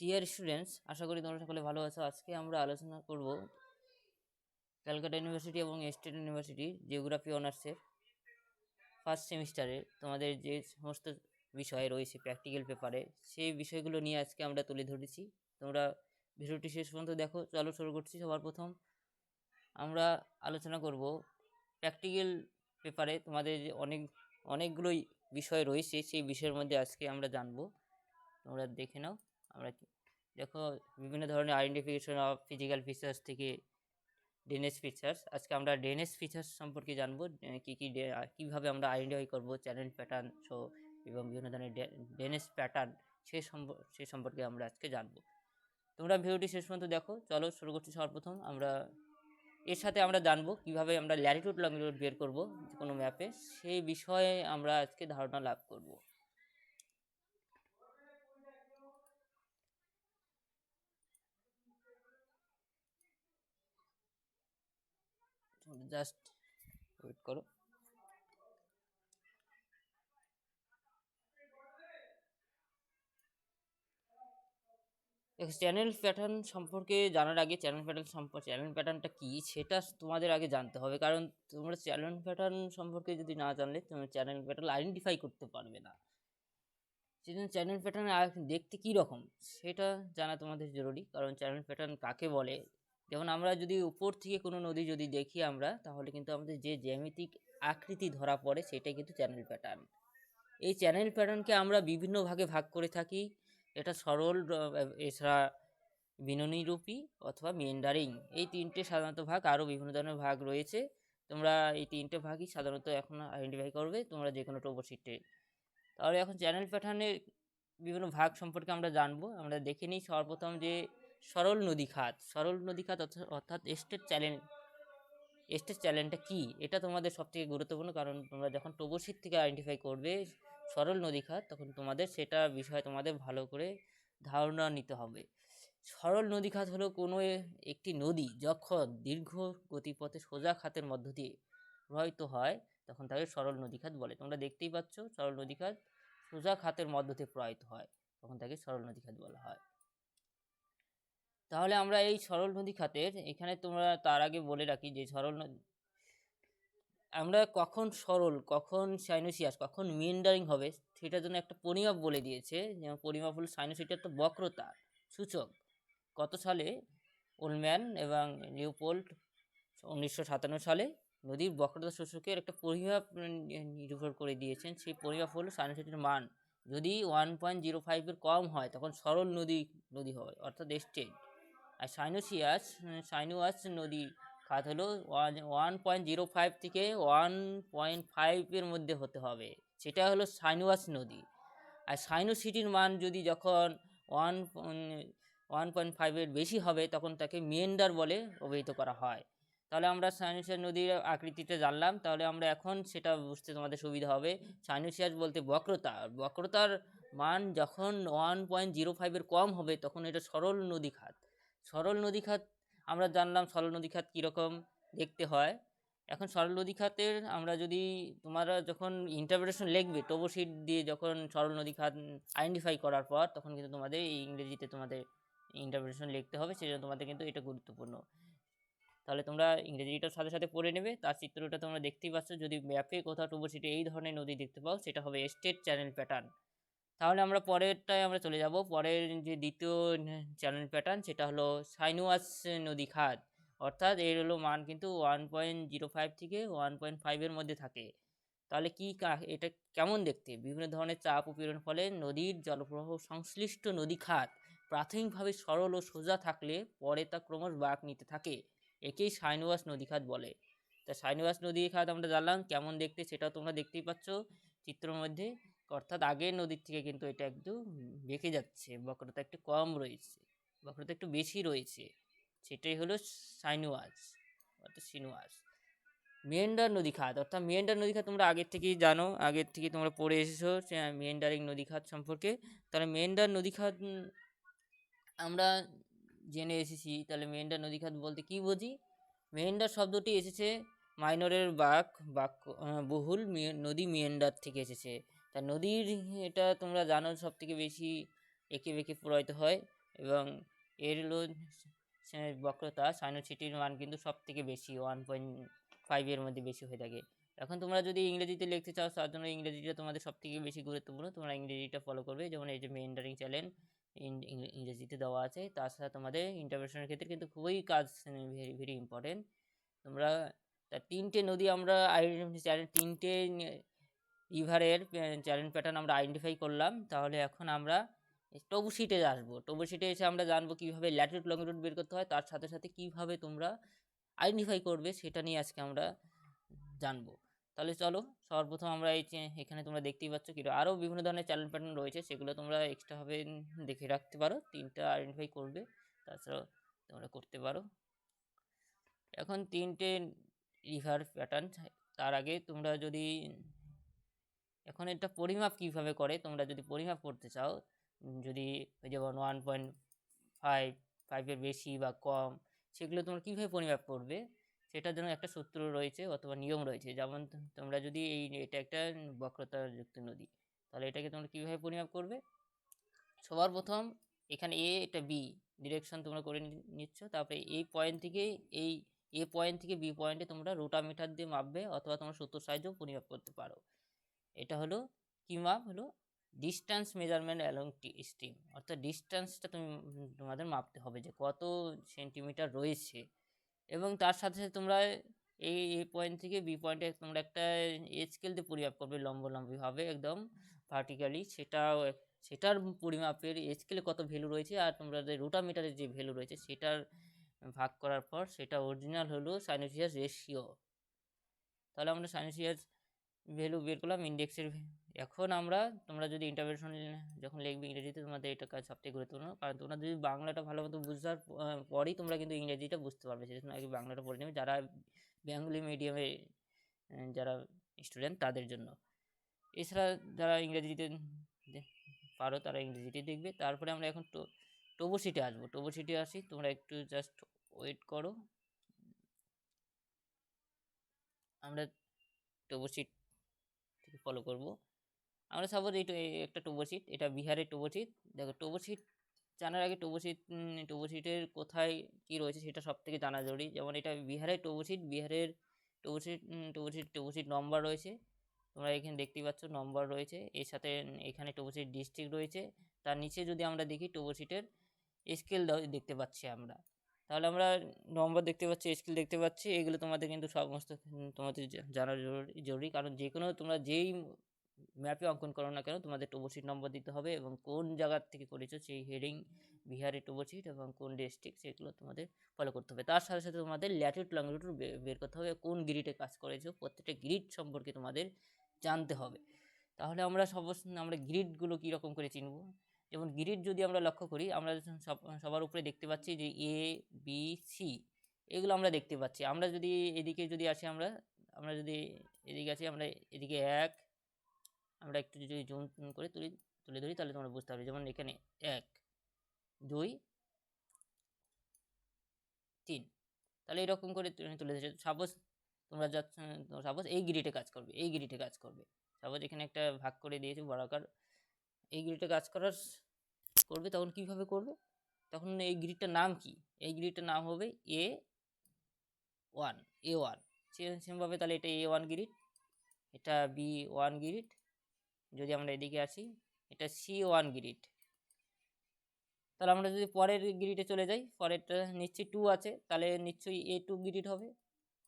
Dear students আশা করি তোমরা সকলে ভালো আছো। আজকে আমরা আলোচনা করব ক্যালকাটা ইউনিভার্সিটি এবং স্টেট ইউনিভার্সিটি জিওগ্রাফি অনার্সের ফার্স্ট সেমিস্টারে। তোমাদের যে সমস্ত বিষয় রয়েছে, প্র্যাকটিক্যাল পেপারে, সেই বিষয়গুলো নিয়ে আজকে আমরা তুলে ধরেছি। তোমরা ভিডিওটি শেষ পর্যন্ত দেখো। চলো শুরু করছি সবার প্রথম। আমরা আলোচনা করব প্র্যাকটিক্যাল পেপারে তোমাদের যে অনেক, অনেকগুলোই বিষয় রয়েছে, সেই বিষয়ের মধ্যে আজকে আমরা জানব। তোমরা দেখে নাও। আমরা দেখো বিভিন্ন ধরনের আইডেন্টিফিকেশন অফ ফিজিক্যাল ফিচার্স থেকে ডেনেস ফিচার্স আজকে আমরা ডেনেস ফিচার্স সম্পর্কে জানব কী কী কীভাবে আমরা আইডেন্টিফাই করব চ্যানেল প্যাটার্ন শো এবং বিভিন্ন ধরনের ডেনেস প্যাটার্ন সে সে সম্পর্কে আমরা আজকে জানব। তোমরা ভিডিওটি শেষ পর্যন্ত দেখো, চলো শুরু করছি সর্বপ্রথম, আমরা এর সাথে আমরা জানব কীভাবে আমরা ল্যাটিটিউড লংটিটিউড বের করব কোনো ম্যাপে সেই বিষয়ে আমরা আজকে ধারণা লাভ করব। জাস্ট ওয়েট করো। চ্যানেল প্যাটার্ন সম্পর্কে জানার আগে চ্যানেল প্যাটার্ন সম্পর্কে চ্যানেল প্যাটার্নটা কী? সেটা তোমাদের আগে জানতে হবে, কারণ তোমরা চ্যানেল প্যাটার্ন সম্পর্কে যদি না জানলে তোমরা চ্যানেল প্যাটার্ন আইডেন্টিফাই করতে পারবে না। সেজন্য চ্যানেল প্যাটার্ন দেখতে কী রকম, সেটা জানা তোমাদের জরুরি, কারণ চ্যানেল প্যাটার্ন কাকে বলে যেমন আমরা যদি উপর থেকে কোনো নদী যদি দেখি আমরা, তাহলে কিন্তু আমাদের যে জ্যামিতিক আকৃতি ধরা পড়ে সেটাই কিন্তু চ্যানেল প্যাটার্ন এই চ্যানেল প্যাটার্নকে আমরা বিভিন্ন ভাগে ভাগ করে থাকি। এটা সরল এছাড়া বিননীরূপী অথবা মেন্ডারিং এই তিনটে সাধারণত ভাগ, আরও বিভিন্ন ধরনের ভাগ রয়েছে। তোমরা এই তিনটে ভাগই সাধারণত এখন আইডেন্টিফাই করবে, তোমরা যে কোনো টোপো শিটে তাহলে এখন চ্যানেল প্যাটার্নের বিভিন্ন ভাগ সম্পর্কে আমরা জানব। আমরা দেখে নিই সর্বপ্রথম যে সরল নদী খাত। সরল নদী খাত অর্থা- অর্থাৎ এস্টেট চ্যালেঞ্জ এস্টেট চ্যালেঞ্জটা কী? এটা তোমাদের সবথেকে গুরুত্বপূর্ণ, কারণ তোমরা যখন টোবোশিট থেকে আইডেন্টিফাই করবে সরল নদী খাত, তখন তোমাদের সেটা বিষয়ে তোমাদের ভালো করে ধারণা নিতে হবে। সরল নদী খাত হলো কোনো একটি নদী যখন দীর্ঘ গতিপথে সোজা খাতের মধ্য দিয়ে প্রবাহিত হয়, তখন তাকে সরল নদী খাত বলে। তোমরা দেখতেই পাচ্ছ সরল নদী খাত সোজা খাতের মধ্য দিয়ে প্রবাহিত হয়, তখন তাকে সরল নদী খাত বলা হয়। তাহলে আমরা এই সরল নদী খাতের, এখানে তোমরা তার আগে বলে রাখি যে সরল আমরা কখন সরল, কখন সাইনোসিয়াস কখন মিন্ডারিং হবে, সেটার জন্য একটা পরিমাপ বলে দিয়েছে, যেমন পরিমাপ হলো সাইনোসিটি তো বক্রতা, সূচক। কত সালে? ওলম্যান এবং লিওপোল্ড উনিশশো সাতান্ন সালে নদীর বক্রতা সূচকের একটা পরিমাপ নির্ভর করে দিয়েছেন, সেই পরিমাপ হলো সাইনোসিটির মান। যদি ওয়ান পয়েন্ট জিরো ফাইভের কম হয়, তখন সরল নদী নদী হয়, অর্থাৎ স্টেট আর সাইনোসিয়াস সাইনোয়াস নদী খাত হলো one one point zero five থেকে ওয়ান পয়েন্ট ফাইভের মধ্যে হতে হবে। সেটা হলো সাইনোয়াস নদী। আর সাইনোসিটির মান যদি যখন ওয়ান ওয়ান পয়েন্ট ফাইভের বেশি হবে, তখন তাকে মেন্ডার বলে অভিহিত করা হয়। তাহলে আমরা সাইনোসিয়াস নদীর আকৃতিটা জানলাম। তাহলে আমরা এখন সেটা বুঝতে তোমাদের সুবিধা হবে। সাইনোসিয়াস বলতে বক্রতা। বক্রতার মান যখন ওয়ান পয়েন্ট জিরো ফাইভের কম হবে, তখন এটা সরল নদী খাত। সরল নদী খাত আমরা জানলাম সরল নদী খাত কীরকম দেখতে হয়। এখন সরল নদী খাতের আমরা যদি তোমরা যখন ইন্টারপ্রিটেশন লিখবে টোবোশিট দিয়ে যখন সরল নদী খাত আইডেন্টিফাই করার পর, তখন কিন্তু তোমাদের এই ইংরেজিতে তোমাদের ইন্টারপ্রিটেশন লিখতে হবে, সেজন্য তোমাদের কিন্তু এটা গুরুত্বপূর্ণ। তাহলে তোমরা ইংরেজিটার সাথে সাথে পড়ে নেবে, তার চিত্রটা তোমরা দেখতেই পাচ্ছ। যদি ম্যাপে কোথাও টোবোশিটে এই ধরনের নদী দেখতে পাও, সেটা হবে স্টেট চ্যানেল প্যাটার্ন তাহলে আমরা পরেরটায় আমরা চলে যাব। পরের যে দ্বিতীয় চ্যানেল প্যাটার্ন সেটা হলো সাইনুয়াস নদী খাত অর্থাৎ এর হলো মান কিন্তু ওয়ান পয়েন্ট জিরো ফাইভ থেকে ওয়ান পয়েন্ট ফাইভের মধ্যে থাকে। তাহলে কি এটা কেমন দেখতে? বিভিন্ন ধরনের চাপ ও পীড়ন ফলে নদীর জলপ্রবাহ সংশ্লিষ্ট নদী খাত প্রাথমিকভাবে সরল ও সোজা থাকলে পরে তা ক্রমশ বাঁক নিতে থাকে। একেই সাইনুয়াস নদী খাত বলে। তা সাইনুয়াস নদী খাত আমরা জানলাম, কেমন দেখতে সেটাও তোমরা দেখতেই পাচ্ছ চিত্রের মধ্যে। অর্থাৎ আগের নদীর থেকে কিন্তু এটা একটু বেঁকে যাচ্ছে। বক্রতা একটু কম রয়েছে। বক্রতা একটু বেশি রয়েছে। সেটাই হলো সাইনুয়াস, অর্থাৎ সিনুয়াস। মেন্ডার নদী খাত অর্থাৎ মেন্ডার নদী খাত তোমরা আগের থেকেই জানো। আগের থেকে তোমরা পড়ে এসেছ মেন্ডারিং নদী খাত সম্পর্কে। তাহলে মেন্ডার নদী খাত আমরা জেনে এসেছি। তাহলে মেন্ডার নদী খাত বলতে কি বুঝি? মেন্ডার শব্দটি এসেছে মাইনরের বাক, বাক্য বহুল নদী মেন্ডার থেকে এসেছে। তা নদীর, এটা তোমরা জানো সব থেকে বেশি এঁকে বেঁকে প্রবাহিত হয় এবং এর হলো বক্রতা সাইনোসিটির মান কিন্তু সব থেকে বেশি ওয়ান পয়েন্ট ফাইভের মধ্যে বেশি হয়ে থাকে। এখন তোমরা যদি ইংরেজিতে লিখতে চাও, তার জন্য ইংরেজিটা তোমাদের সব থেকে বেশি গুরুত্বপূর্ণ। তোমরা ইংরেজিটা ফলো করবে, যেমন এই যে মেন্ডারিং চ্যানেল ইংরেজিতে দেওয়া আছে তাছাড়া তোমাদের ইন্টারপ্রেশনের ক্ষেত্রে কিন্তু খুবই কাজ ভেরি ভেরি ইম্পর্টেন্ট তোমরা, তা তিনটে নদী আমরা চ্যানেল তিনটে রিভারের চ্যালেঞ্জ প্যাটার্ন আমরা আইডেন্টিফাই করলাম। তাহলে এখন আমরা টবু শিটে আসব। টবু শিটে এসে আমরা জানব কীভাবে ল্যাটিউড লংটিউড বের করতে হয়। তার সাথে সাথে কীভাবে তোমরা আইডেন্টিফাই করবে সেটা নিয়ে আজকে আমরা জানব। তাহলে চলো, সর্বপ্রথম আমরা এই এখানে তোমরা দেখতেই পাচ্ছ কি, আরও বিভিন্ন ধরনের চ্যালেঞ্জ প্যাটার্ন রয়েছে। সেগুলো তোমরা এক্সট্রাভাবে দেখে রাখতে পারো। তিনটা আইডেন্টিফাই করবে, তাছাড়াও তোমরা করতে পারো। এখন তিনটে রিভার প্যাটার্ন, তার আগে তোমরা যদি এখন এটা পরিমাপ কীভাবে করে? তোমরা যদি পরিমাপ করতে চাও যদি যেমন ওয়ান পয়েন্ট ফাইভ ফাইভের বেশি বা কম, সেগুলো তোমরা কীভাবে পরিমাপ করবে? সেটার জন্য একটা সূত্র রয়েছে অথবা নিয়ম রয়েছে। যেমন তোমরা যদি এই এটা একটা বক্রতাযুক্ত নদী, তাহলে এটাকে তোমরা কীভাবে পরিমাপ করবে? সবার প্রথম এখানে এ এটা বি ডিরেকশন তোমরা করে নিচ্ছ। তারপরে এই পয়েন্ট থেকে এই এ পয়েন্ট থেকে বি পয়েন্টে তোমরা রোটামিটার দিয়ে মাপবে অথবা তোমরা সূত্র সাহায্যেও পরিমাপ করতে পারো। এটা হলো কি মাপ? হলো ডিস্টেন্স মেজারমেন্ট অ্যালং স্ট্রিম অর্থাৎ ডিস্টেন্সটা তুমি তোমাদের মাপতে হবে যে কত সেন্টিমিটার রয়েছে। এবং তার সাথে সাথে তোমরা এই এ পয়েন্ট থেকে বি পয়েন্টে তোমরা একটা স্কেল দিয়ে পরিমাপ করবে লম্ব লম্বিভাবে একদম ভার্টিক্যালি সেটাও সেটার পরিমাপের স্কেলে কত ভ্যালু রয়েছে আর তোমরা যে রোটামিটারের যে ভ্যালু রয়েছে সেটার ভাগ করার পর সেটা অরিজিনাল হলো সাইনোসিয়াস রেশিও তাহলে আমরা সাইনোসিয়াস ভ্যালু বের করলাম ইন্ডেক্সের এখন আমরা, তোমরা যদি ইন্টারভেশন যখন লিখবে ইংরেজিতে তোমাদের এটা কাজ সবথেকে গুরুত্বপূর্ণ, কারণ তোমরা যদি বাংলাটা ভালো মতো বুঝার পরেই তোমরা কিন্তু ইংরেজিটা বুঝতে পারবে সেজন্য আগে বাংলাটা পড়ে নেবে, যারা বেঙ্গলি মিডিয়ামে যারা স্টুডেন্ট তাদের জন্য। এছাড়া যারা ইংরেজিতে পারো তারা ইংরেজিতে দেখবে। তারপরে আমরা এখন টোবো সিটে আসব। টোবো সিটে আসি, তোমরা একটু জাস্ট ওয়েট করো। আমরা টোবো সিট থেকে ফলো করব। আমরা সাপোজ এই একটা টোবো সিট এটা বিহারের টোবো সিট দেখো, টোবো সিট জানার আগে টোবো সিট টোবো সিটের কোথায় কী রয়েছে সেটা সব থেকে জানা জরুরি। যেমন এটা বিহারের টোবো সিট বিহারের toposheet toposheet toposheet number রয়েছে। তোমরা এখানে দেখতেই পাচ্ছ নম্বর রয়েছে। এর সাথে এখানে টোবো সিট ডিস্ট্রিক্ট রয়েছে। তার নিচে যদি আমরা দেখি টোবো সিটের স্কেল দেখতে পাচ্ছি আমরা। তাহলে আমরা নম্বর দেখতে পাচ্ছি স্কিল দেখতে পাচ্ছি, এগুলো তোমাদের কিন্তু সমস্ত তোমাদের জানা জরুরি জরুরি। কারণ যে কোনো তোমরা যেই ম্যাপে অঙ্কন করো না কেন, তোমাদের টোবোশিট নম্বর দিতে হবে এবং কোন জায়গার থেকে করেছ, সেই হেডিং বিহারের টোবোশিট এবং কোন ডিস্ট্রিক্ট সেগুলো তোমাদের ফলো করতে হবে। তার সাথে সাথে তোমাদের ল্যাটিউড লংটিউড বের করতে হবে, কোন গ্রিডে কাজ করেছ, প্রত্যেকটা গ্রিড সম্পর্কে তোমাদের জানতে হবে। তাহলে আমরা সব, আমরা গ্রিডগুলো কীরকম করে চিনব? যেমন গ্রিড যদি আমরা লক্ষ্য করি, আমরা সব, সবার উপরে দেখতে পাচ্ছি যে এ বি সি এগুলো আমরা দেখতে পাচ্ছি। আমরা যদি এদিকে যদি আসি আমরা আমরা যদি এদিকে আসি, আমরা এদিকে এক, আমরা একটু যদি জুম করে তুলি, তুলে ধরি, তাহলে তোমরা বুঝতে পারবে। যেমন এখানে এক, দুই, তিন। তাহলে এরকম করে তুলে ধরেছে। সাপোজ তোমরা যাচ্ছ সাপোজ এই গ্রিডে কাজ করবে, এই গ্রিডে কাজ করবে। সাপোজ এখানে একটা ভাগ করে দিয়েছে, বর্গাকার। এই গ্রিডে কাজ করার করবে তখন কীভাবে করবে? তখন এই গ্রিডটার নাম কি? এই গ্রিডটার নাম হবে এ ওয়ান এ ওয়ান। সেমভাবে তাহলে এটা এ ওয়ান গ্রিড, এটা বি ওয়ান গ্রিড, যদি আমরা এদিকে আসি, এটা সি ওয়ান গ্রিড। তাহলে আমরা যদি পরের গ্রিডে চলে যাই, পরেরটা নিশ্চয়ই টু আছে, তাহলে নিশ্চয়ই এ টু গ্রিড হবে,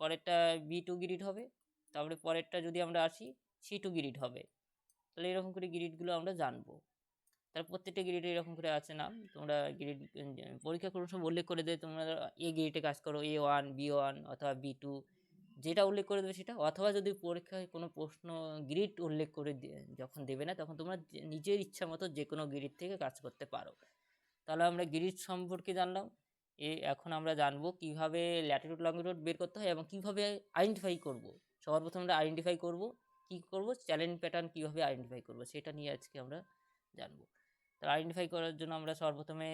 পরেরটা বি টু গ্রিড হবে, তারপরে পরেরটা যদি আমরা আসি, সি টু গ্রিড হবে। তাহলে এরকম করে গ্রিডগুলো আমরা জানব। তার প্রত্যেকটা গ্রিডে এরকম করে আছে নাম তোমরা গ্রিড পরীক্ষা করুন সব উল্লেখ করে দেবে তোমরা এ গ্রিডে কাজ করো এ ওয়ান বি ওয়ান অথবা বি টু যেটা উল্লেখ করে দেবে সেটা, অথবা যদি পরীক্ষায় কোনো প্রশ্ন গ্রিড উল্লেখ করে যখন দেবে না, তখন তোমরা নিজের ইচ্ছা মতো যে কোনো গ্রিড থেকে কাজ করতে পারো। তাহলে আমরা গ্রিড সম্পর্কে জানলাম, এ এখন আমরা জানব কীভাবে ল্যাটিটিউড লংটিটিউড বের করতে হয় এবং কীভাবে আইডেন্টিফাই করব। সবার প্রথমে আমরা আইডেন্টিফাই করব, কি করব চ্যালেঞ্জ প্যাটার্ন কীভাবে আইডেন্টিফাই করব, সেটা নিয়ে আজকে আমরা জানব। তাহলে আইডেন্টিফাই করার জন্য আমরা সর্বপ্রথমে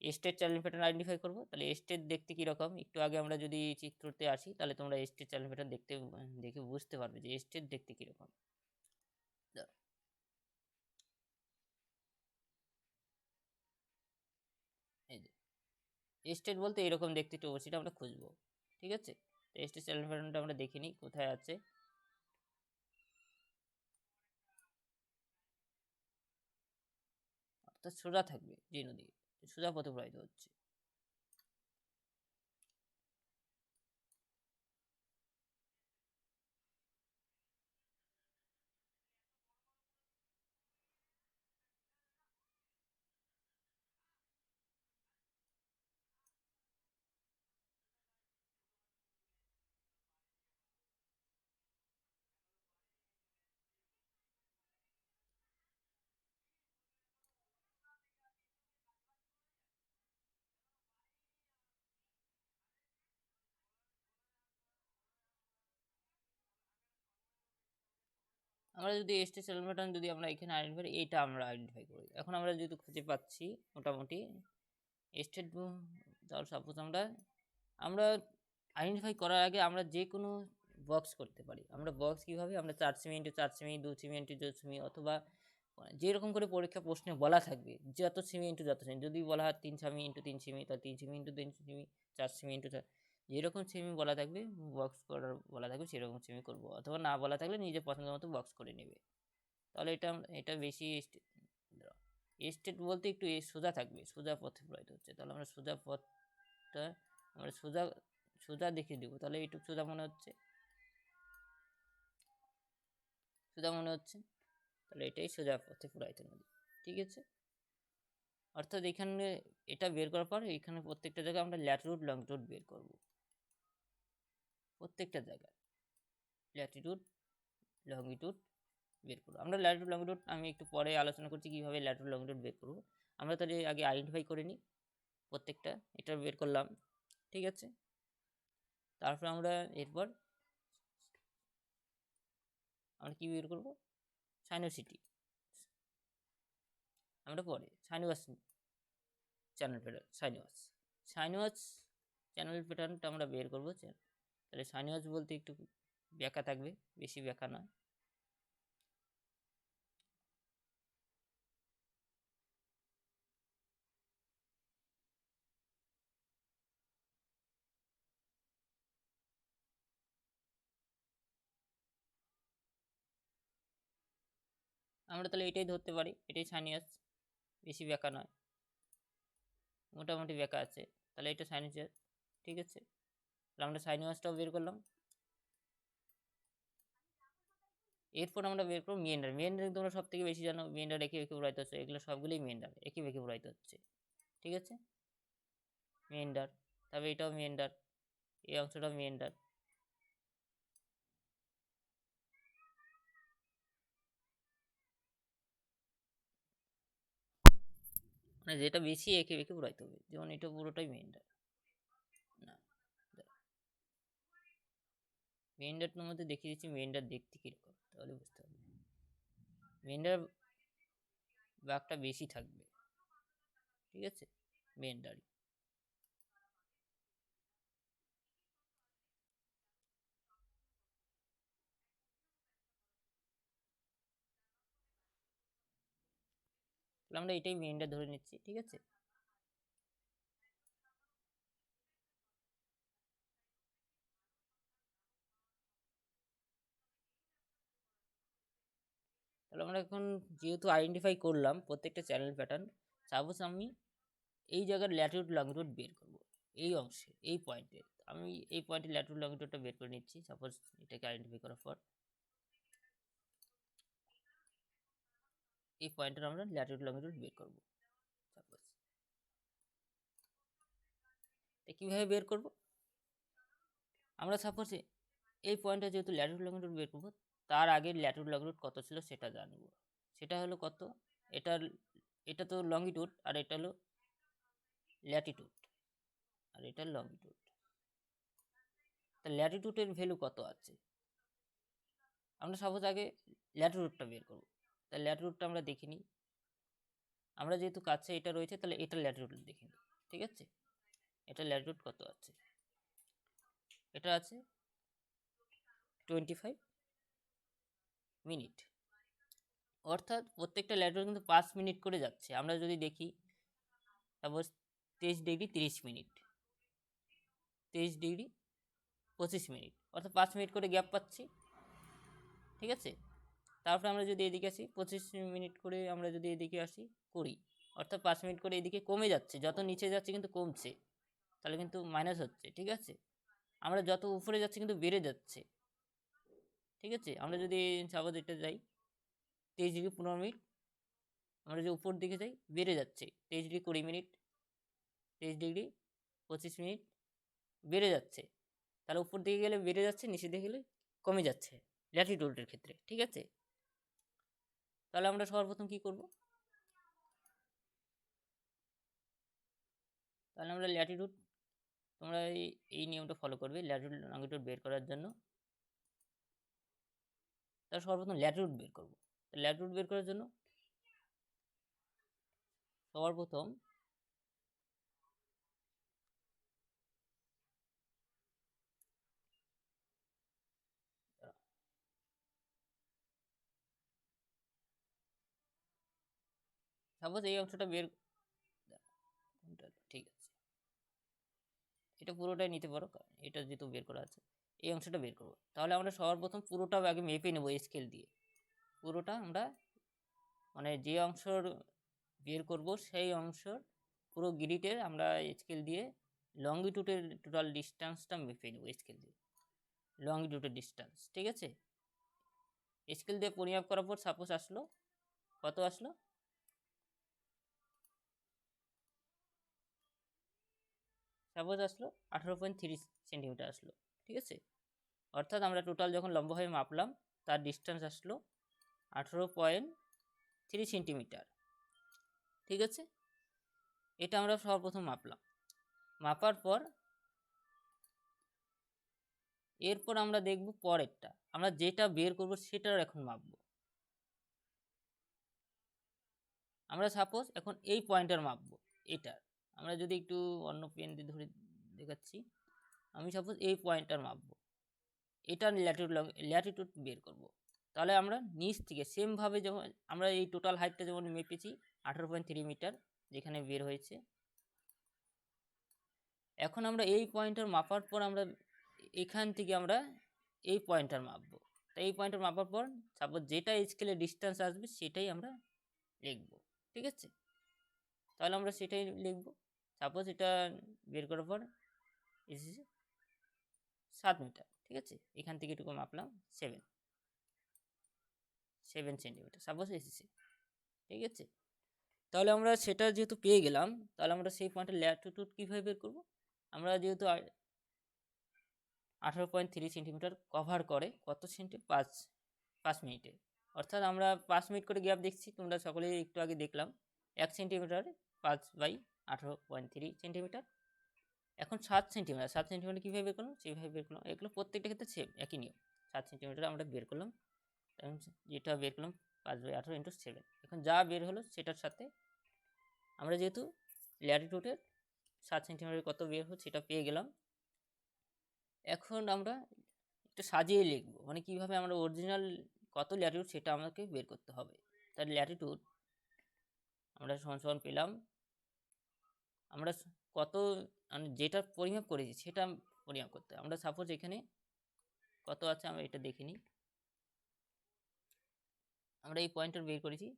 স্টেট চ্যালেঞ্জ প্যাটার্ন আইডেন্টিফাই করব। তাহলে স্টেট দেখতে কীরকম একটু আগে আমরা যদি চিত্রতে আসি, তাহলে তোমরা স্টেট চ্যালেঞ্জ প্যাটার্ন দেখতে, দেখে বুঝতে পারবে যে স্টেট দেখতে কীরকম স্টেট বলতে এরকম দেখতে একটু সেটা আমরা খুঁজবো, ঠিক আছে? তো স্টেট চ্যানেল প্যাটার্নটা আমরা দেখে নিই, কোথায় আছে? অর্থাৎ সোজা থাকবে যে নদী সোজা পথে প্রবাহিত হচ্ছে। আমরা যদি স্টেট চ্যানেল প্যাটার্ন যদি আমরা এখানে আইডেন্টিফাই এইটা আমরা আইডেন্টিফাই করি। এখন আমরা যেহেতু খুঁজে পাচ্ছি, মোটামুটি স্টেট ধর সাপোজ আমরা আমরা আইডেন্টিফাই করার আগে আমরা যে কোনো বক্স করতে পারি। আমরা বক্স কীভাবে? আমরা চার সেমি ইন্টু চার সেমি দু সেমি ইন্টু দু সেমি অথবা যেরকম করে পরীক্ষা প্রশ্নে বলা থাকবে, যত সেমি ইন্টু যত সেমি যদি বলা হয় তিন সেমি ইন্টু তিন সেমি তাহলে তিন সেমি ইন্টু তিন সেমি চার সেমি ইন্টু চার যেরকম সেমি বলা থাকবে বক্স করার বলা থাকবে, সেরকম সেমি করব। অথবা না বলা থাকলে নিজের পছন্দ মতো বক্স করে নেবে। তাহলে এটা এটা বেশি স্টেট বলতে একটু সোজা থাকবে, সোজা পথে প্রবাহিত হচ্ছে। তাহলে আমরা সোজা পথটা, আমরা সোজা সোজা দেখিয়ে দেবো। তাহলে এইটুকু সোজা মনে হচ্ছে? সোজা মনে হচ্ছে? তাহলে এটাই সোজা পথে প্রবাহিত নদী ঠিক আছে? অর্থাৎ এখানে এটা বের করার পর, এখানে প্রত্যেকটা জায়গায় আমরা ল্যাট রুট, লং রুট বের করব। প্রত্যেকটা জায়গায়। ল্যাটিটিউড লংটিটিউড বের করব। আমরা ল্যাটিটিউড লংটিটিউড আমি একটু পরে আলোচনা করছি কীভাবে ল্যাটিটিউড লংটিটিউড বের করব। আমরা তাহলে আগে আইডেন্টিফাই করে নিই প্রত্যেকটা, এটা বের করলাম, ঠিক আছে? তারপর আমরা এরপর আমরা কী বের করব? সাইনোসিটি আমরা পরে sinuous channel pattern sinuous sinuous channel প্যাটার্নটা আমরা বের করব তাহলে সাইনোয়াস বলতে একটু ব্যাখ্যা থাকবে, বেশি ব্যাখ্যা নয়। আমরা তাহলে এটাই ধরতে পারি, এটাই সাইনিয়াস বেশি ব্যাখ্যা নয়। মোটামুটি ব্যাখ্যা আছে, তাহলে এটা সাইনিয়াস ঠিক আছে? আমরা সাইনিয়াসটাও বের করলাম। এরপর আমরা বের করব মেন্ডার মেন্ডার তোমরা সব থেকে বেশি জানো মেন্ডার একই বেঁকে প্রবাহিত হচ্ছে। এগুলো সবগুলোই মেন্ডার একই বেঁকে প্রবাহিত হচ্ছে। ঠিক আছে? মেন্ডার তবে এটাও মেন্ডার এই অংশটাও মেন্ডার মানে যেটা বেশি এঁকে বেঁকে প্রবাহিত হবে, যেমন এটা পুরোটাই মেন্ডার না মেন্ডারটার মধ্যে দেখিয়ে দিচ্ছি মেন্ডার দেখতে কীরকম, তাহলে বুঝতে পারবে। মেন্ডার বাঘটা বেশি থাকবে, ঠিক আছে? মেন্ডারই তাহলে আমরা এটাই মেনটা ধরে নিচ্ছি, ঠিক আছে? তাহলে আমরা এখন যেহেতু আইডেন্টিফাই করলাম প্রত্যেকটা চ্যানেল প্যাটার্ন সাপোজ আমি এই জায়গার ল্যাটিউড লংটিউড বের করব, এই অংশে, এই পয়েন্টে আমি এই পয়েন্টে ল্যাটিউড লংটিউডটা বের করে নিচ্ছি সাপোজ এটাকে আইডেন্টিফাই করার পর। এই পয়েন্টের আমরা ল্যাটিটিউড লংটিটিউড বের করব সাপোজ তো কীভাবে বের করব? আমরা সাপোজ এই পয়েন্টটা যেহেতু ল্যাটিটিউড লংটিটিউড বের করব তার আগে ল্যাটিটিউড লংটিটিউড কত ছিল সেটা জানব। সেটা হলো কত? এটা এটা তো লংটিটিউড আর এটা হলো ল্যাটিটিউড আর এটা লংটিটিউড তা ল্যাটিটিউডের ভ্যালু কত আছে? আমরা সাপোজ আগে ল্যাটিটিউডটা বের করব। তাহলে ল্যাটিটিউডটা আমরা দেখে নিই। আমরা যেহেতু কাছে এটা রয়েছে, তাহলে এটা ল্যাটিটিউড দেখে নিই। ঠিক আছে? এটা ল্যাটিটিউড কত আছে? এটা আছে টোয়েন্টি ফাইভ মিনিট। অর্থাৎ প্রত্যেকটা ল্যাটিটিউড কিন্তু পাঁচ মিনিট করে যাচ্ছে। আমরা যদি দেখি, সাপোজ তেইশ ডিগ্রি তিরিশ মিনিট। তেইশ ডিগ্রি পঁচিশ মিনিট। অর্থাৎ পাঁচ মিনিট করে গ্যাপ পাচ্ছি। ঠিক আছে? তারপরে আমরা যদি এদিকে আসি, পঁচিশ মিনিট করে আমরা যদি এদিকে আসি করি অর্থাৎ পাঁচ মিনিট করে এদিকে কমে যাচ্ছে। যত নিচে যাচ্ছে কিন্তু কমছে। তাহলে কিন্তু মাইনাস হচ্ছে। ঠিক আছে? আমরা যত উপরে যাচ্ছি কিন্তু বেড়ে যাচ্ছে। ঠিক আছে? আমরা যদি সাপোজ এটা যাই, তেইশ ডিগ্রি পনেরো মিনিট। আমরা যদি উপর দিকে যাই, বেড়ে যাচ্ছে। তেইশ ডিগ্রি কুড়ি মিনিট, তেইশ ডিগ্রি পঁচিশ মিনিট, বেড়ে যাচ্ছে। তাহলে উপর দিকে গেলে বেড়ে যাচ্ছে নিচে দিকে গেলে কমে যাচ্ছে ল্যাটিটিউডের ক্ষেত্রে, ঠিক আছে? তাহলে আমরা সর্বপ্রথম কি করব? তাহলে আমরা ল্যাটিটিউড তোমরা এই নিয়মটা ফলো করবে ল্যাটিটিউড লঙ্গিটিউড বের করার জন্য। তাহলে সর্বপ্রথম ল্যাটিটিউড বের করব। ল্যাটিটিউড বের করার জন্য সবার প্রথম সাপোজ এই অংশটা বের ঠিক আছে। এটা পুরোটাই নিতে পারো, কারণ এটা যেহেতু বের করা আছে। এই অংশটা বের করব। তাহলে আমরা সবার প্রথম পুরোটা আগে মেপে নেব স্কেল দিয়ে। পুরোটা আমরা মানে যে অংশর বের করব, সেই অংশর পুরো গ্রিডের আমরা স্কেল দিয়ে লঙ্গিটিউডের টোটাল ডিস্টেন্সটা মেপে নেব স্কেল দিয়ে। লঙ্গিটিউডের ডিস্টেন্স ঠিক আছে? স্কেল দিয়ে পরিমাপ করার পর সাপোজ আসলো, কত আসলো? সাপোজ আসলো আঠারো পয়েন্ট থ্রি সেন্টিমিটার আসলো, ঠিক আছে? অর্থাৎ আমরা টোটাল যখন লম্বাভাবে মাপলাম, তার ডিস্টেন্স আসলো আঠারো পয়েন্ট থ্রি সেন্টিমিটার ঠিক আছে? এটা আমরা সর্বপ্রথম মাপলাম। মাপার পর এরপর আমরা দেখব পরেরটা। আমরা যেটা বের করব সেটার এখন মাপব। আমরা সাপোজ এখন এই পয়েন্টার মাপবো, এটার। আমরা যদি একটু অন্য পেন দিয়ে ধরে দেখাচ্ছি, আমি সাপোজ এই পয়েন্টটার মাপবো। এটার ল্যাটিটিউড ল্যাটিটিউড বের করব। তাহলে আমরা নিচ থেকে সেমভাবে যেমন আমরা এই টোটাল হাইটটা যেমন মেপেছি, আঠারো পয়েন্ট থ্রি মিটার যেখানে বের হয়েছে। এখন আমরা এই পয়েন্টার মাপার পর আমরা এখান থেকে আমরা এই পয়েন্টার মাপবো। তাই এই পয়েন্টার মাপার পর সাপোজ যেটা স্কেলে ডিস্টেন্স আসবে সেটাই আমরা লিখব, ঠিক আছে? তাহলে আমরা সেটাই লিখব। সাপোজ এটা বের করার পর এসেছে সাত মিটার ঠিক আছে? এখান থেকে এটুকু মাপলাম সেভেন সেভেন সেন্টিমিটার সাপোজ এসেছে ঠিক আছে? তাহলে আমরা সেটা যেহেতু পেয়ে গেলাম, তাহলে আমরা সেই পয়েন্টের ল্যাটিটিউড কীভাবে বের করব? আমরা যেহেতু আঠারো পয়েন্ট থ্রি সেন্টিমিটার কভার করে, কত সেন্টি পাঁচ পাঁচ মিনিটে। অর্থাৎ আমরা পাঁচ মিনিট করে গ্যাপ দেখছি, তোমরা সকলেই একটু আগে দেখলাম। এক সেন্টিমিটার পাঁচ বাই আঠারো পয়েন্ট থ্রি সেন্টিমিটার এখন সাত সেন্টিমিটার সাত সেন্টিমিটার কীভাবে বের করলাম? সেইভাবে বের করলাম। এগুলো প্রত্যেকটা ক্ষেত্রে সেম একই নিয়ম। সাত সেন্টিমিটার আমরা বের করলাম। এখন যেটা বের করলাম পাঁচ বাই আঠারো ইন্টু সেভেন এখন যা বের হলো সেটার সাথে আমরা যেহেতু ল্যাটিটিউডের সাত সেন্টিমিটার কত বের হলো সেটা পেয়ে গেলাম। এখন আমরা একটু সাজিয়ে লিখব। মানে কীভাবে আমরা অরিজিনাল কত ল্যাটিটিউড সেটা আমাকে বের করতে হবে। তার ল্যাটিটিউড আমরা সমান সমান পেলাম আমরা কত মানে যেটা পরিমাপ করেছি সেটা পরিমাপ করতে আমরা সাপোজ এখানে কত আছে আমরা এটা দেখে নিই। আমরা এই পয়েন্টটা বের করেছি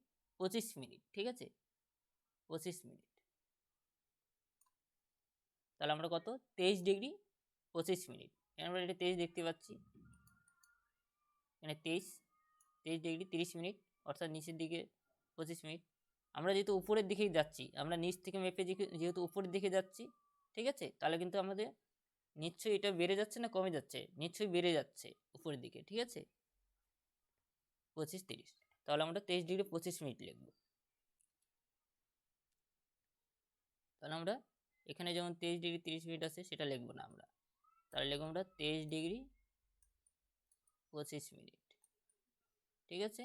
পঁচিশ মিনিট, ঠিক আছে? পঁচিশ মিনিট। তাহলে আমরা কত? তেইশ ডিগ্রি পঁচিশ মিনিট। আমরা এটা তেইশ দেখতে পাচ্ছি। এখানে তেইশ তেইশ ডিগ্রি তিরিশ মিনিট, অর্থাৎ নিচের দিকে পঁচিশ মিনিট। আমরা যেহেতু উপরের দিকেই যাচ্ছি, আমরা নিচ থেকে মেপে যেহেতু উপরের দিকে যাচ্ছি, ঠিক আছে? তাহলে কিন্তু আমাদের নিশ্চয়ই এটা বেড়ে যাচ্ছে না কমে যাচ্ছে? নিশ্চয়ই বেড়ে যাচ্ছে উপরের দিকে, ঠিক আছে? পঁচিশ তিরিশ। তাহলে আমরা তেইশ ডিগ্রি পঁচিশ মিনিট লিখব। তাহলে আমরা এখানে যেমন তেইশ ডিগ্রি তিরিশ মিনিট আছে, সেটা লিখব না আমরা। তাহলে লিখব আমরা তেইশ ডিগ্রি পঁচিশ মিনিট, ঠিক আছে?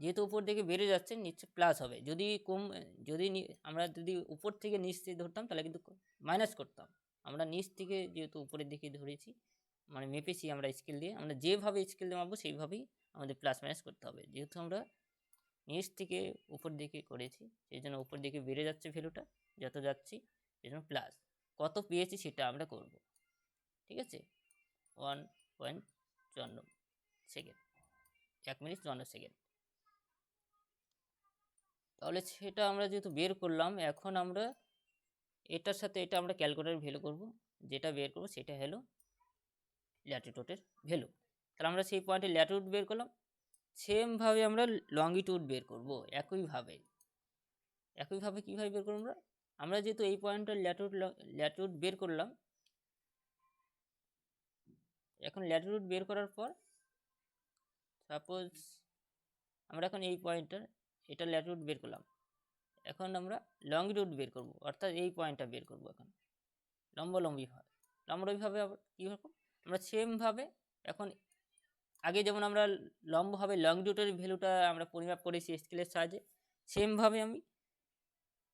যেহেতু উপর দিকে বেড়ে যাচ্ছে নিচে প্লাস হবে। যদি কম, যদি আমরা যদি উপর থেকে নিচ থেকে ধরতাম, তাহলে কিন্তু মাইনাস করতাম। আমরা নিচ থেকে যেহেতু উপরের দিকে ধরেছি মানে মেপেছি আমরা স্কেল দিয়ে, আমরা যেভাবে স্কেল দিয়ে মাপবো, সেইভাবেই আমাদের প্লাস মাইনাস করতে হবে। যেহেতু আমরা নিচ থেকে উপর দিকে করেছি, সেই জন্য উপর দিকে বেড়ে যাচ্ছে ভ্যালুটা যত যাচ্ছি, সেই জন্য প্লাস কত পেয়েছি সেটা আমরা করব। ঠিক আছে? ওয়ান পয়েন্ট চুয়ান্ন সেকেন্ড এক মিনিট চুয়ান্ন সেকেন্ড তাহলে সেটা আমরা যেহেতু বের করলাম, এখন আমরা এটার সাথে এটা আমরা ক্যালকুলেটার ভ্যালু করব। যেটা বের করব সেটা হলো ল্যাটিটিউডের ভ্যালু তাহলে আমরা সেই পয়েন্টে ল্যাটিটিউড বের করলাম। সেমভাবে আমরা লঙ্গিটিউড বের করব একইভাবে একইভাবে কীভাবে বের করব আমরা? আমরা যেহেতু এই পয়েন্টের ল্যাটিটিউড ল্যাটিটিউড বের করলাম, এখন ল্যাটিটিউড বের করার পর সাপোজ আমরা এখন এই পয়েন্টটার এটা ল্যাটিটিউড বের করলাম। এখন আমরা লংগিটিউড বের করব, অর্থাৎ এই পয়েন্টটা বের করব এখন। লম্বলম্বিভাবে লম্বলম্বিভাবে আবার কী রকম আমরা সেমভাবে এখন আগে যেমন আমরা লম্বভাবে লংগিটিউডের ভ্যালুটা আমরা পরিমাপ করেছি স্কেলের সাহায্যে সেমভাবে আমি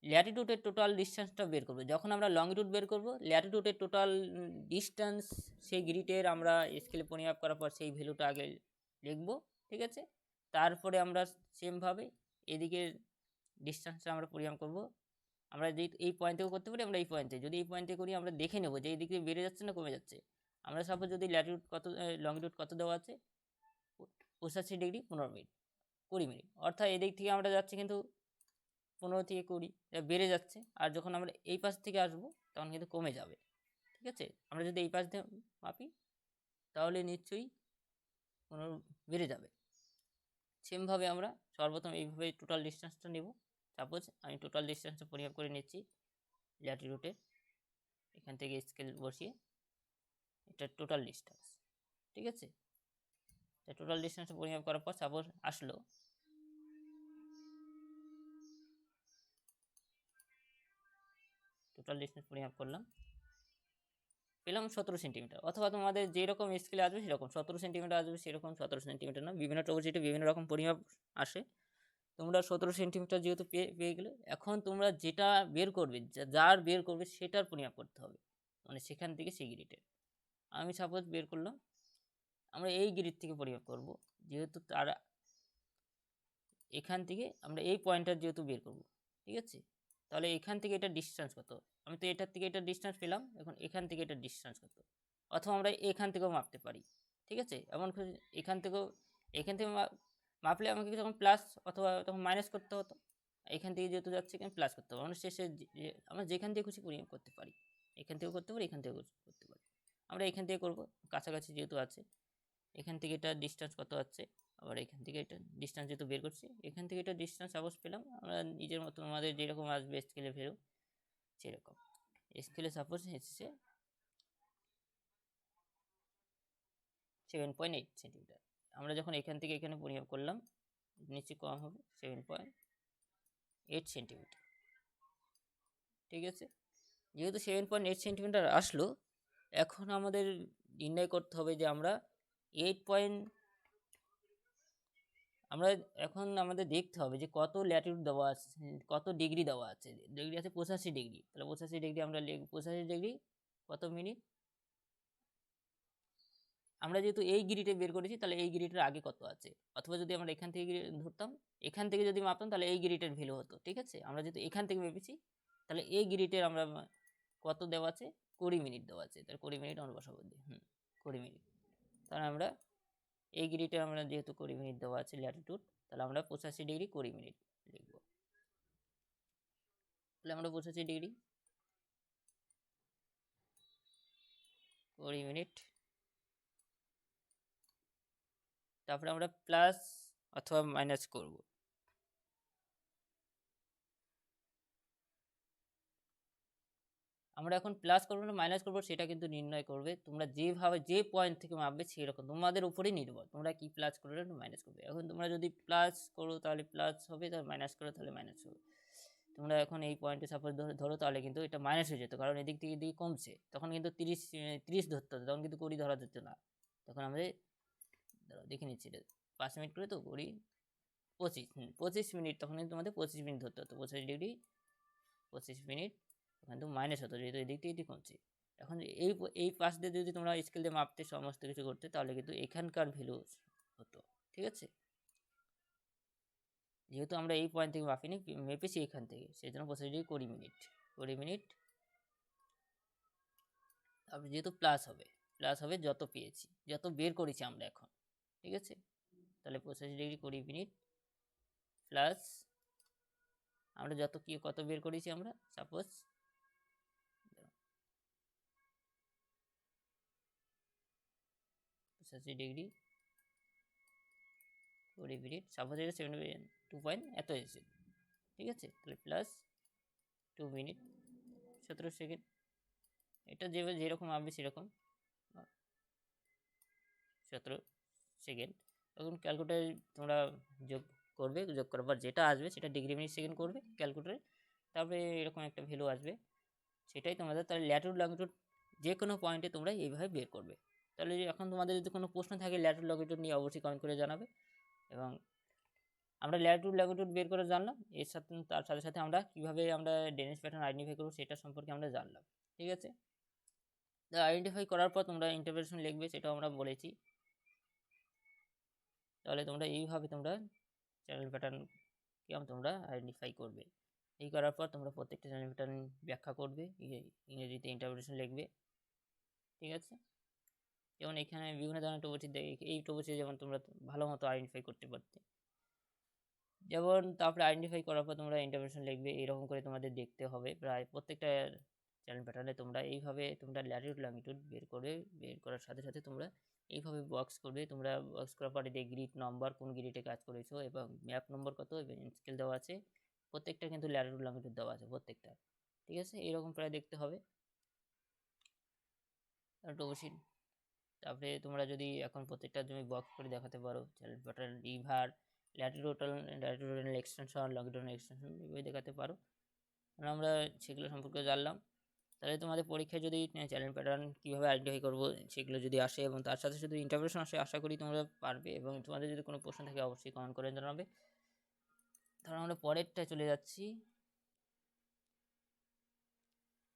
ল্যাটিটিউডের টোটাল ডিস্টেন্সটা বের করব। যখন আমরা লংগিটিউড বের করব ল্যাটিটিউডের টোটাল ডিস্টেন্স সেই গ্রিটের আমরা স্কেলে পরিমাপ করার পর সেই ভ্যালুটা আগে লিখব, ঠিক আছে? তারপরে আমরা সেমভাবে এদিকের ডিস্টেন্সটা আমরা পরিমাপ করব। আমরা যদি এই পয়েন্ট থেকেও করতে পারি, আমরা এই পয়েন্টে যদি এই পয়েন্টে করি, আমরা দেখে নেব যে এই দিকে বেড়ে যাচ্ছে না কমে যাচ্ছে। আমরা সাপোজ যদি ল্যাটিটিউড কত লংটিউড কত দেওয়া আছে? পঁচাশি ডিগ্রি পনেরো মিনিট কুড়ি মিনিট অর্থাৎ এদিক থেকে আমরা যাচ্ছি কিন্তু পনেরো থেকে কুড়ি বেড়ে যাচ্ছে। আর যখন আমরা এই পাশ থেকে আসব, তখন কিন্তু কমে যাবে। ঠিক আছে? আমরা যদি এই পাশ দিয়ে মাপি, তাহলে নিশ্চয়ই পনেরো বেড়ে যাবে। সেমভাবে আমরা সর্বপ্রথম এইভাবে টোটাল ডিস্টেন্সটা নেব। সাপোজ আমি টোটাল ডিস্টেন্সটা পরিমাপ করে নিচ্ছি ল্যাটিটিউডের এখান থেকে স্কেল বসিয়ে এটা টোটাল ডিস্টেন্স ঠিক আছে? টোটাল ডিস্টেন্সটা পরিমাপ করার পর সাপোজ আসলো। টোটাল ডিস্টেন্স পরিমাপ করলাম। পেলাম সতেরো সেন্টিমিটার। অথবা তোমাদের যেরকম স্কেলে আসবে সেরকম। সতেরো সেন্টিমিটার আসবে সেরকম সতেরো সেন্টিমিটার না। বিভিন্ন টপোজিটে বিভিন্ন রকম পরিমাপ আসে। তোমরা সতেরো সেন্টিমিটার যেহেতু পেয়ে পেয়ে গেলে, এখন তোমরা যেটা বের করবে যার বের করবে সেটার পরিমাপ করতে হবে। মানে সেখান থেকে সেই গ্রিটের আমি সাপোজ বের করলাম, আমরা এই গ্রিড থেকে পরিমাপ করব। যেহেতু তারা, এখান থেকে আমরা এই পয়েন্টটা যেহেতু বের করব, ঠিক আছে? তাহলে এখান থেকে এটা ডিস্টেন্স কত? আমি তো এটার থেকে এটা ডিস্টেন্স পেলাম, এখন এখান থেকে এটা ডিস্টেন্স কত? অথবা আমরা এখান থেকেও মাপতে পারি, ঠিক আছে? এমন এখান থেকেও, এখান থেকে মাপলে আমাকে যখন প্লাস অথবা তখন মাইনাস করতে হতো, এখান থেকে যেহেতু যাচ্ছে এখানে প্লাস করতে হবে। আমরা শেষে আমরা যেখান থেকে খুশি পরিমাপ করতে পারি। এখান থেকেও করতে পারি, এখান থেকেও করতে পারি। আমরা এখান থেকে করব, কাছাকাছি যেহেতু আছে, এখান থেকে এটা ডিস্টেন্স কত আছে? আবার এখান থেকে এটা ডিস্টেন্স যেহেতু বের করছি, এখান থেকে এটা ডিস্টেন্স সাপোজ পেলাম, আমরা নিজের মতো আমাদের যেরকম আসবে স্কেলে ফেরো সেরকম। স্কেলে সাপোজ এসেছে সেভেন পয়েন্ট এইট সেন্টিমিটার আমরা যখন এখান থেকে এখানে পরিমাপ করলাম, নিচে কম হবে সেভেন পয়েন্ট এইট সেন্টিমিটার ঠিক আছে? যেহেতু সেভেন পয়েন্ট এইট সেন্টিমিটার আসলো, এখন আমাদের নির্ণয় করতে হবে যে আমরা এইট পয়েন্ট আমরা এখন আমাদের দেখতে হবে যে কত ল্যাটিউড দেওয়া আছে, কত ডিগ্রি দেওয়া আছে। ডিগ্রি আছে পঁচাশি ডিগ্রি তাহলে পঁচাশি ডিগ্রি আমরা পঁচাশি ডিগ্রি কত মিনিট আমরা যেহেতু এই গিরিটে বের করেছি, তাহলে এই গিরিটের আগে কত আছে? অথবা যদি আমরা এখান থেকে ধরতাম, এখান থেকে যদি মাপতাম, তাহলে এই গিরিটের ভ্যালু হতো, ঠিক আছে? আমরা যেহেতু এখান থেকে মেপেছি, তাহলে এই গিরিটের আমরা কত দেওয়া আছে? কুড়ি মিনিট দেওয়া আছে। তাহলে কুড়ি মিনিট আমরা বসাবো হুম, কুড়ি মিনিট তাহলে আমরা এই আমরা যেহেতু কুড়ি মিনিট দেওয়া আছে ল্যাটিটিউড তাহলে আমরা পঁচাশি ডিগ্রি কুড়ি মিনিট লিখব। তাহলে আমরা পঁচাশি ডিগ্রি কুড়ি মিনিট। তারপরে আমরা প্লাস অথবা মাইনাস করব। আমরা এখন প্লাস করব না মাইনাস করব সেটা কিন্তু নির্ণয় করবে। তোমরা যেভাবে, যে পয়েন্ট থেকে মাপবে সেরকম, তোমাদের উপরেই নির্ভর। তোমরা কি প্লাস করবে না মাইনাস করবে? এখন তোমরা যদি প্লাস করো তাহলে প্লাস হবে, তাহলে মাইনাস করো, তাহলে মাইনাস হবে। তোমরা এখন এই পয়েন্টে সাপোজ ধরো তাহলে কিন্তু এটা মাইনাস হয়ে যেত, কারণ এদিক থেকে এদিকে কমছে। তখন কিন্তু তিরিশ তিরিশ ধরতে হতো, তখন কিন্তু কুড়ি ধরা যেত না। তখন আমাদের ধরো দেখে নিচ্ছি এটা। পাঁচ মিনিট করে তো কুড়ি পঁচিশ পঁচিশ মিনিট, তখন কিন্তু তোমাদের পঁচিশ মিনিট ধরতে হতো। পঁচিশ ডিগ্রি, পঁচিশ মিনিট ওখানে তো মাইনাস হতো, যেহেতু এদিক থেকে এদিক কমছে। এখন এই এই পাশ দিয়ে যদি তোমরা স্কেল দিয়ে মাপতে, সমস্ত কিছু করতে, তাহলে কিন্তু এখানকার ভ্যালু হতো, ঠিক আছে? যেহেতু আমরা এই পয়েন্ট থেকে মাপিনি মেপেছি এখান থেকে সেই জন্য ডিগ্রি কুড়ি মিনিট কুড়ি মিনিট তারপরে যেহেতু প্লাস হবে প্লাস হবে যত পেয়েছি, যত বের করেছি আমরা এখন, ঠিক আছে? তাহলে পঁচাশি ডিগ্রি কুড়ি মিনিট প্লাস আমরা যত কি, কত বের করেছি আমরা? সাপোজ পঁচাশি ডিগ্রি কুড়ি মিনিট সাপোজ এটা সেভেন টু পয়েন্ট এত এসেছে ঠিক আছে? তাহলে প্লাস টু মিনিট সতেরো সেকেন্ড এটা যে যেরকম আসবে সেরকম। সতেরো সেকেন্ড তখন ক্যালকুলেটার তোমরা যোগ করবে, যোগ করার পর যেটা আসবে সেটা ডিগ্রি মিনিট সেকেন্ড করবে ক্যালকুলেটারে তারপরে এরকম একটা ভ্যালু আসবে। সেটাই তোমাদের তাহলে ল্যাটিউড লঙ্গিটিউড যে কোনো পয়েন্টে তোমরা এইভাবে বের করবে। তাহলে এখন তোমাদের যদি কোনো প্রশ্ন থাকে ল্যাটিউড লঙ্গিটিউড নিয়ে অবশ্যই কমেন্ট করে জানাবে। এবং আমরা ল্যাটিউড ল্যাটিউড বের করে জানলাম, এর সাথে, তার সাথে সাথে আমরা কীভাবে আমরা ডেনিস প্যাটার্ন আইডেন্টিফাই করব সেটা সম্পর্কে আমরা জানলাম, ঠিক আছে? তো আইডেন্টিফাই করার পর তোমরা ইন্টারপ্রিটেশন লিখবে, সেটাও আমরা বলেছি। তাহলে তোমরা এইভাবে তোমরা চ্যানেল প্যাটার্ন কেমন তোমরা আইডেন্টিফাই করবে। এই করার পর তোমরা প্রত্যেকটা চ্যানেল প্যাটার্ন ব্যাখ্যা করবে, ইংরেজিতে ইন্টারপ্রিটেশন লিখবে, ঠিক আছে? যেমন এখানে বিভিন্ন ধরনের টপোচি এই টপোচি যেমন তোমরা ভালো মতো আইডেন্টিফাই করতে পারতে। যেমন তারপরে আইডেন্টিফাই করার পর তোমরা ইন্টারপ্রিটেশন লিখবে, এরকম করে তোমাদের দেখতে হবে। প্রায় প্রত্যেকটা চ্যানেল প্যাটার্নে তোমরা এইভাবে তোমরা ল্যাটিউড লঙ্গিটিউড বের করে, বের করার সাথে সাথে তোমরা এইভাবে বক্স করবে। তোমরা বক্স করার পরে দিয়ে গ্রিড নম্বর কোন গ্রিডে কাজ করেছ এবং ম্যাপ নম্বর কত এবং স্কেল দেওয়া আছে, প্রত্যেকটা কিন্তু ল্যাটিউড লঙ্গিটিউড দেওয়া আছে প্রত্যেকটা। ঠিক আছে? এইরকম প্রায় দেখতে হবে। অবশ্যই তারপরে তোমরা যদি এখন প্রত্যেকটা জমি বক্স করে দেখাতে পারো pattern river latitudinal latitudinal extension longitudinal extension এগুলো দেখাতে পারো। আমরা সেগুলো সম্পর্কে জানলাম। তাহলে তোমাদের পরীক্ষায় যদি চ্যানেল প্যাটার্ন কীভাবে আইডেন্টিফাই করব সেগুলো যদি আসে এবং তার সাথে সাথে ইন্টারপ্রেশন আসে, আশা করি তোমরা পারবে এবং তোমাদের যদি কোনো প্রশ্ন থাকে অবশ্যই কমেন্ট করে জানাবে। তাহলে আমরা পরেরটা চলে যাচ্ছি।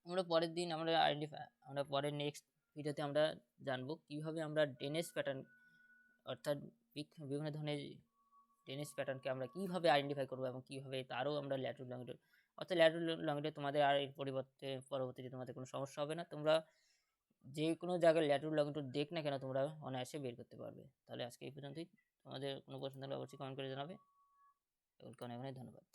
আমরা পরের দিন আমরা আইডেন্টিফাই আমরা পরের নেক্সট ভিডিওতে আমরা জানব কীভাবে আমরা ডেনেস প্যাটার্ন অর্থাৎ বিভিন্ন ধরনের ডেনিস প্যাটার্নকে আমরা কীভাবে আইডেন্টিফাই করব এবং কীভাবে তারও আমরা ল্যাটুড লংটিউড অর্থাৎ ল্যাটুড লংটিউড তোমাদের আর এর পরিবর্তে, পরবর্তীতে তোমাদের কোনো সমস্যা হবে না। তোমরা যে কোনো জায়গায় ল্যাটুড লংটিউড দেখ না কেন, তোমরা অনায়াসে বের করতে পারবে। তাহলে আজকে এই পর্যন্তই। তোমাদের কোনো প্রশ্ন থাকলে অবশ্যই কমেন্ট করে জানাবে। সকলকে অনেক অনেক ধন্যবাদ।